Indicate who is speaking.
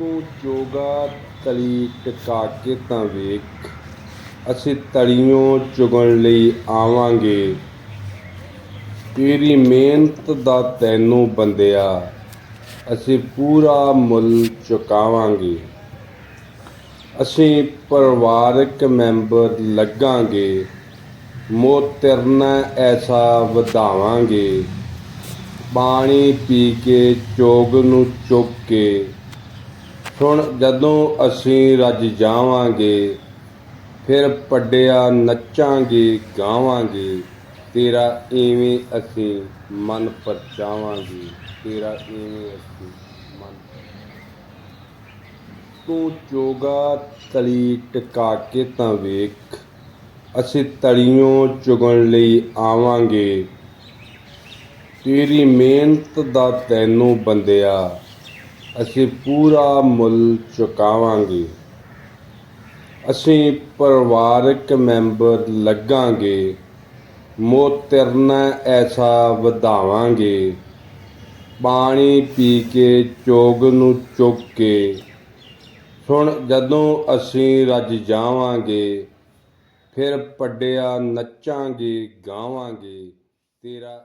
Speaker 1: ਤੂੰ ਚੋਗਾ ਤਲੀ ਟਿਕਾ ਕੇ ਤਾਂ ਵੇਖ। ਅਸੀਂ ਤਲੀਓਂ ਚੁਗਣ ਲਈ ਆਵਾਂਗੇ। ਤੇਰੀ ਮਿਹਨਤ ਦਾ ਤੈਨੂੰ ਬੰਦਿਆ, ਅਸੀਂ ਪੂਰਾ ਮੁੱਲ ਚੁਕਾਵਾਂਗੇ। ਅਸੀਂ ਪਰਿਵਾਰਕ ਮੈਂਬਰ ਲੱਗਾਂਗੇ ਮੋਤਰਨਾ ਐਸਾ ਵਧਾਵਾਂਗੇ। ਪਾਣੀ ਪੀ ਕੇ ਚੋਗ ਨੂੰ ਚੁੱਕ ਕੇ ਸੁਣ ਜਦੋਂ ਅਸੀਂ ਰੱਜ ਜਾਵਾਂਗੇ, ਫਿਰ ਪੱਡਿਆ ਨੱਚਾਂਗੇ, ਗਾਵਾਂਗੇ, ਤੇਰਾ ਇਵੇਂ ਅਸੀਂ ਮਨ ਪਰਚਾਵਾਂਗੇ, ਤੇਰਾ ਇਵੇਂ ਅਸੀਂ ਮਨ ਤੂੰ ਚੋਗਾ ਤਲੀ ਟਿਕਾ ਕੇ ਤਾਂ ਵੇਖ, ਅਸੀਂ ਤਲੀਓਂ ਚੁਗਣ ਲਈ ਆਵਾਂਗੇ। ਤੇਰੀ ਮਿਹਨਤ ਦਾ ਤੈਨੂੰ ਬੰਦਿਆ ਅਸੀਂ ਪੂਰਾ ਮੁੱਲ ਚੁਕਾਵਾਂਗੇ। ਅਸੀਂ ਪਰਿਵਾਰਕ ਮੈਂਬਰ ਲੱਗਾਂਗੇ। ਮੋਤਰਨਾ ਐਸਾ ਵਧਾਵਾਂਗੇ। ਪਾਣੀ ਪੀ ਕੇ ਚੋਗ ਨੂੰ ਚੁੱਕ ਕੇ। ਸੁਣ ਜਦੋਂ ਅਸੀਂ ਰੱਜ ਜਾਵਾਂਗੇ, ਫਿਰ ਪੱਡਿਆ ਨੱਚਾਂਗੇ, ਗਾਵਾਂਗੇ। ਤੇਰਾ